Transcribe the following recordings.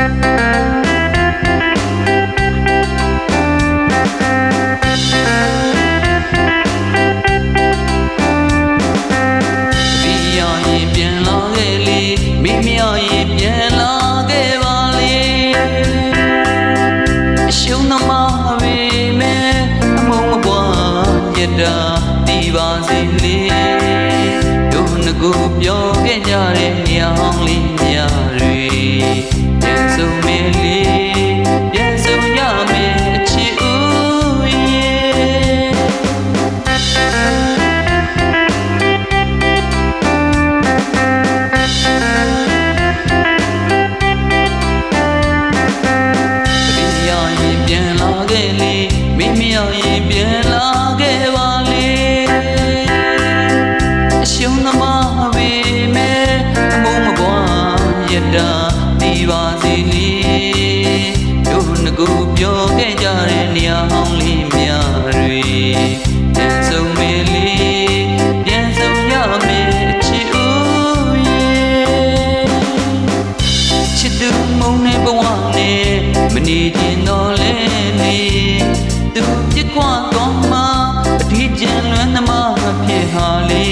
ဒီရရင်ပြန်လာခဲ့လေမိမရင်ပြန်လာခဲ့ပါလေအရှုံးသမားပဲမဲ့အမုံမပွားရတာဒီပါစေလေတို့ငကူ ပြောခဲ့ကြတဲ့ညောင်းလေးများတွေပြန်စုံမေလေးပြန်စုံရမယ် နေခြင်းတော့လဲနေသူပြစ်ခွာတော့မှအထီးကျန်လွမ်းသမားဖြစ်ဟာလေ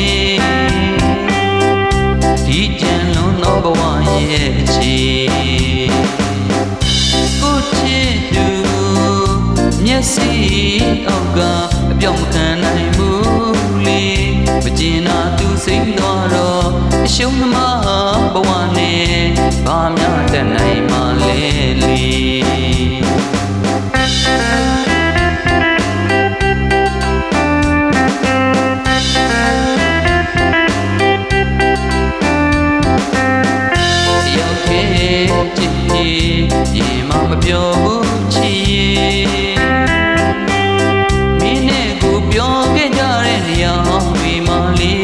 ဒီကျန်လွန်သောဘဝရဲ့ချီကိုချစ်သူမျက်စိအောက်ကအပြောင်းမခံနိုင်ဘူးလေမကျင်နာသူစိတ်သွားတော့အရှုံးသမားဘဝနဲ့ဘာများတတ်နိုင်မှလဲလေ ရေမမပြောဘူးချစ်ရင်မင်းနဲ့ကိုပြောခဲ့ကြတဲ့နေရာတွေမှာလေ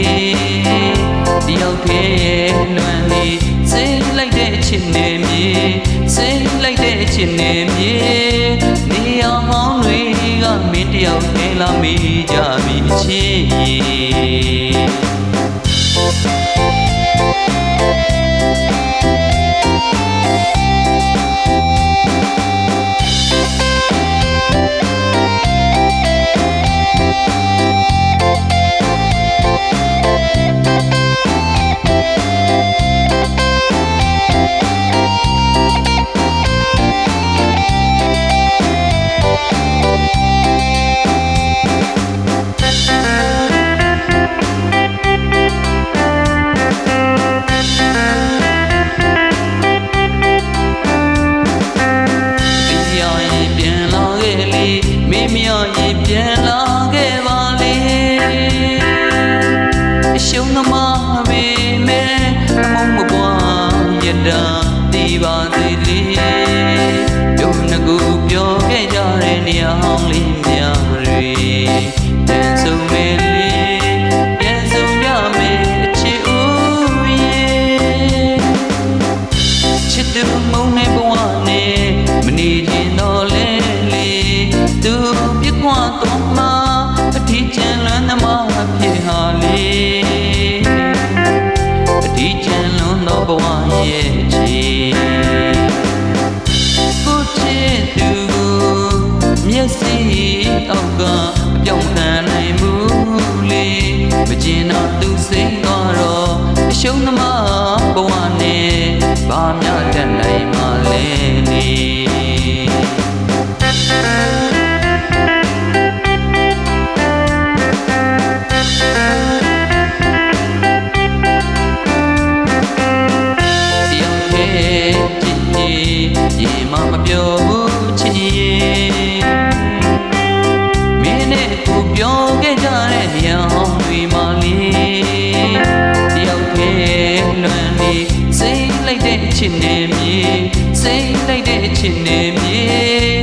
တယောက်တည်းလွမ်းနေစိတ်လိုက်တဲ့ချစ်နေမြေစိတ်လိုက်တဲ့ချစ်နေမြေနေရာဟောင်းတွေကမင်းတယောက်တည်းလာမေးကြပြီချစ်ရ မိမရင်ပြန်လာခဲ့ပါလေအရှုံးသမားပဲမဲ့အမုံမပွားရတာဒီပါစေလေတို့ငကူပြောခဲ့ကြတဲ့နေရာဟောင်းလေးများတွေပြန်စုံမေ လွ လိုက်တဲ့အချစ်နဲ့မြေစိတ်လိုက်တဲ့အချစ်နဲ့မြေ